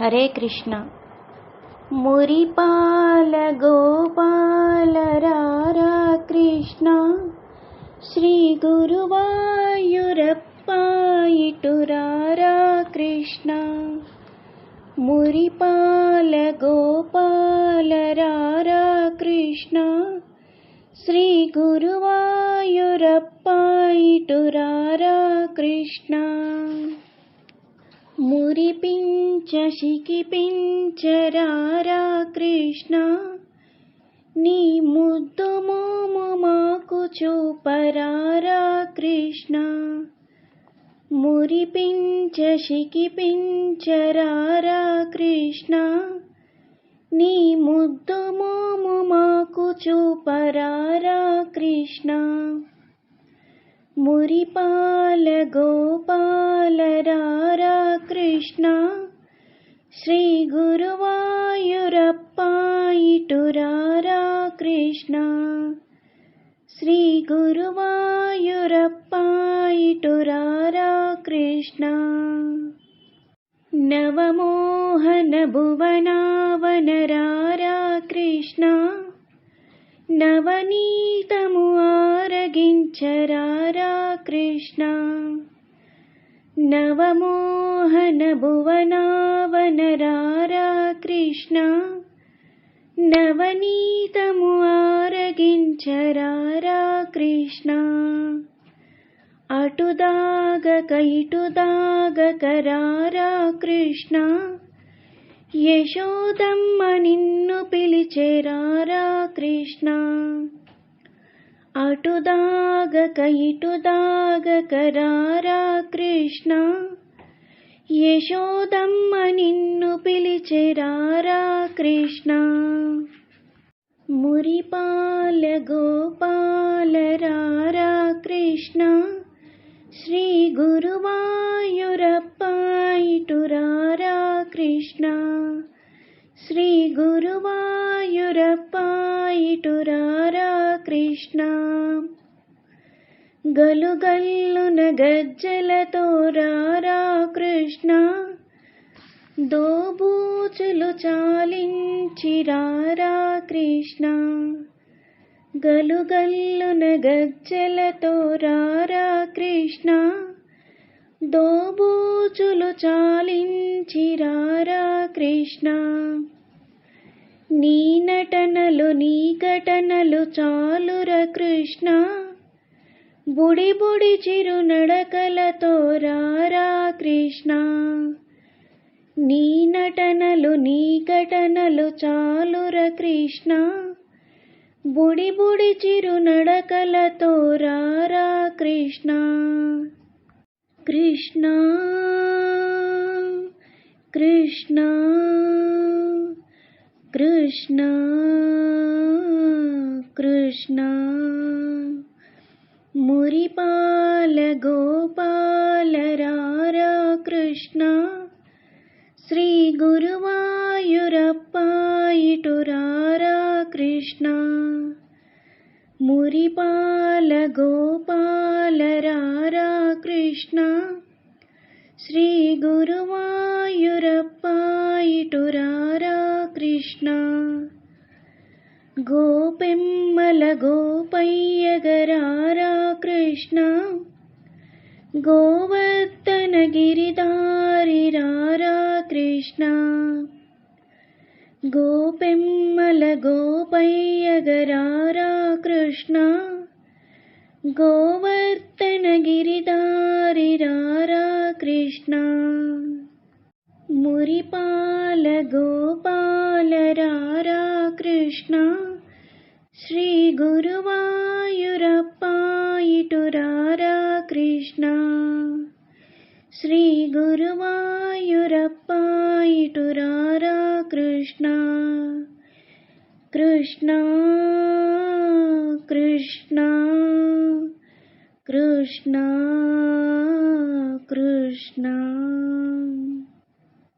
హరే కృష్ణ. మురిపాల గోపాల రారా కృష్ణ. శ్రీ గురువాయూరప్ప ఇటు రారా కృష్ణ. మురిపాల గోపాల రారా కృష్ణ. శ్రీ గురువాయూరప్ప ఇటు రారా కృష్ణ. మురిపించ శికిపించరారా కృష్ణ. నీ ముద్దు మోము మాకు చూపరారా కృష్ణ. మురిపించ శికిపించరారా కృష్ణ. నీ ముద్దు మోము మాకు చూపరారా కృష్ణ. మురిపాల గోపాల రారా कृष्णा श्रीगुरुवायुरप्पायटुराराकृष्णा श्रीगुरुवायुरप्पायटुराराकृष्णा नवमोहनभुवना वनराराकृष्णा नवनीतमुवारगिञ्च राराकृष्णा రారా కృష్ణ నవమోహన భువనావన కృష్ణ నవనీతము ఆరగించరారా కృష్ణ కృష్ణ అటుదాగక ఇటుదాగక కృష్ణ యశోదమ్మ నిన్ను పిలిచెరారా కృష్ణ అటుదాగక ఇటుదాగక రారా కృష్ణ. యశోదమ్మ నిన్ను పిలిచెరారా కృష్ణ. మురిపాల గోపాల రారా కృష్ణ. శ్రీ గురువాయూరప్ప ఇటు రారా కృష్ణ. శ్రీ గురువాయూరప్ప ఇటు రారా కృష్ణ. గలుగల్లున గజ్జలతో రారా కృష్ణ. దోబూచులు చాలించి రారా కృష్ణ. గలుగల్లున గజ్జలతో రారా కృష్ణ. దోబూచులు చాలించి రారా కృష్ణ. నీ నటనల నీ ఘటనలు చాలుర కృష్ణ. బుడి బుడి చిరు నడకలతో రారా కృష్ణ. నీ నటనలు నీ ఘటనలు చాలుర కృష్ణ. బుడి బుడి చిరు నడకలతో రారా కృష్ణ. కృష్ణ కృష్ణ కృష్ణ. కృష్ణ మురిపాల గోపాల రారా కృష్ణ శ్రీ గురువాయూరప్ప ఇటు రారా गोपिम्मलगोपय्यगरारा मल गोपय्यगराराकृष्णा गोवर्धनगिरिधारिराराकृष्णा गोपिम्मलगोपय्यगरारा गोपय्यगराराकृष्णा गोवर् రారా కృష్ణ శ్రీ గురువాయూరప్ప ఇటు రారా కృష్ణ శ్రీ గురువాయూరప్ప